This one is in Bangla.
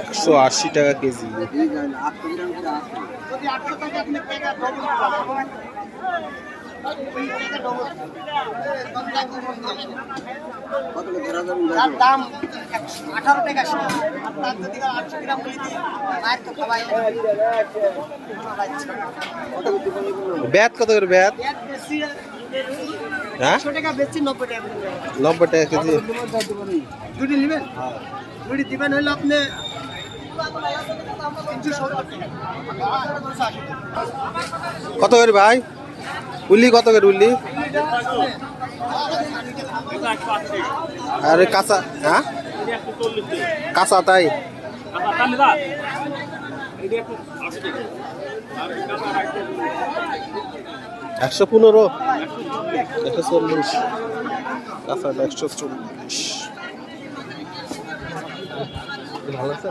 একশো আশি টাকা কেজি। আটশো টাকা তার দাম আঠারো টাকা তার যদি আটশো গ্রাম বলি দিই মায়ের তো খাওয়াই ব্যাত কত করে ব্যাত হ্যাঁ? টাকা বেশি নব্বই টাকা নব্বই টাকা কেজি। দুটি নেবেন? দুটি দিবেন হলে আপনি কত করে ভাই? উল্লি কত করে উল্লি? আরে কাঁচা হ্যাঁ? কাঁচা তাই? একশো পনেরো? একশো চল্লিশ। কাঁচা একশো চল্লিশ। ভালো আছে?